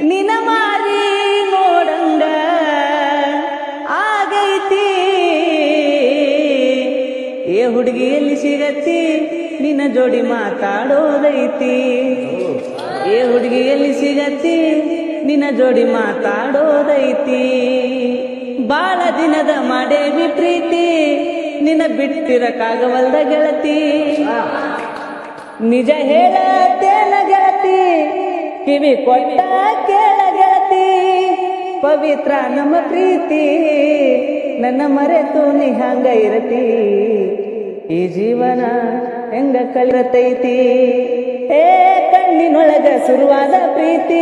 ನಿನ ನೋಡಂಗ ಆಗೈತಿ. ಏ ಸಿಗತ್ತಿ? ನಿನ್ನ ಜೋಡಿ ಮಾತಾಡೋದೈತಿ. ಏ ಹುಡುಗಿ, ಎಲ್ಲಿ ಸಿಗತ್ತಿ? ನಿನ್ನ ಜೋಡಿ ಮಾತಾಡೋದೈತಿ. ಬಾಳ ದಿನದ ಮಾಡೇವಿ ಪ್ರೀತಿ, ನಿನ್ನ ಬಿಟ್ಟಿರಕ್ಕಾಗವಲ್ದ ಗೆಳತಿ. ನಿಜ ಹೇಳತ್ತೇನ ಗೆಳತಿ? ಕಿವಿ ಕೊಟ್ಟ ಕೇಳ ಗೆಳತಿ ಪವಿತ್ರ ನಮ್ಮ ಪ್ರೀತಿ, ನನ್ನ ಮರೆತು ನೀ ಹಂಗ ಇರತಿ. ಈ ಜೀವನ ಹೆಂಗ ಕಲಿರತೈತಿ ಏ ಕಣ್ಣಿನೊಳಗ ಶುರುವಾದ ಪ್ರೀತಿ,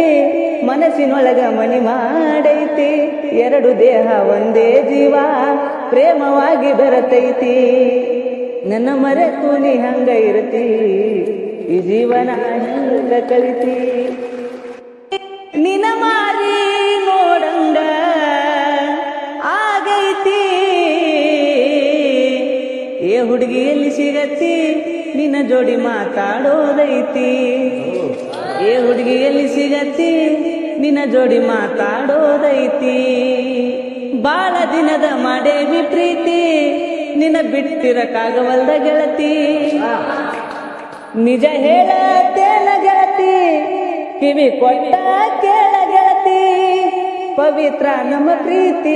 ಮನಸ್ಸಿನೊಳಗ ಮನಿ ಮಾಡೈತಿ. ಎರಡು ದೇಹ ಒಂದೇ ಜೀವ, ಪ್ರೇಮವಾಗಿ ಬರತೈತಿ. ನನ್ನ ಮರೆತು ನೀ ಹಂಗ ಇರತಿ. ಈ ಜೀವನ ಹೆಂಗ ಕಲಿತಿ? ನಿನ ಮಾರಿ ಆಗೈತಿ. ಏ ಸಿಗತ್ತಿ? ನಿನ್ನ ಜೋಡಿ ಮಾತಾಡೋದೈತಿ. ಏ ಹುಡುಗಿ, ಎಲ್ಲಿ ಸಿಗತ್ತಿ? ನಿನ್ನ ಜೋಡಿ ಮಾತಾಡೋದೈತಿ. ಬಾಳ ದಿನದ ಮಾಡೇವಿ ಪ್ರೀತಿ ನಿನ್ನ ಬಿಟ್ಟಿರಕ್ಕಾಗವಲ್ದ ಗೆಳತಿ. ನಿಜ ಹೇಳತ್ತೇನ ಗೆಳತಿ ಕಿವಿ ಕೊಟ್ಟ ಗೆಳತಿ ಪವಿತ್ರ ನಮ್ಮ ಪ್ರೀತಿ,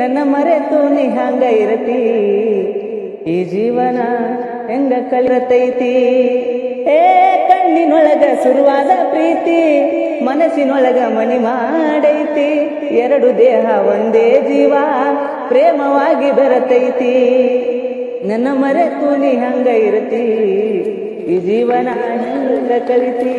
ನನ್ನ ಮರೆತು ನೀ ಹಂಗ ಇರತಿ. ಈ ಜೀವನ ಹೆಂಗ ಕಳಿರತೈತಿ? ಏ ಕಣ್ಣಿನೊಳಗ ಶುರುವಾದ ಪ್ರೀತಿ, ಮನಸ್ಸಿನೊಳಗ ಮಣಿ ಮಾಡೈತಿ. ಎರಡು ದೇಹ ಒಂದೇ ಜೀವ, ಪ್ರೇಮವಾಗಿ ಬರತೈತಿ. ನನ್ನ ಮರೆತು ನೀ ಹಂಗ ಇರತಿ. ಈ ಜೀವನ ಹೆಂಗ ಕಲಿತಿ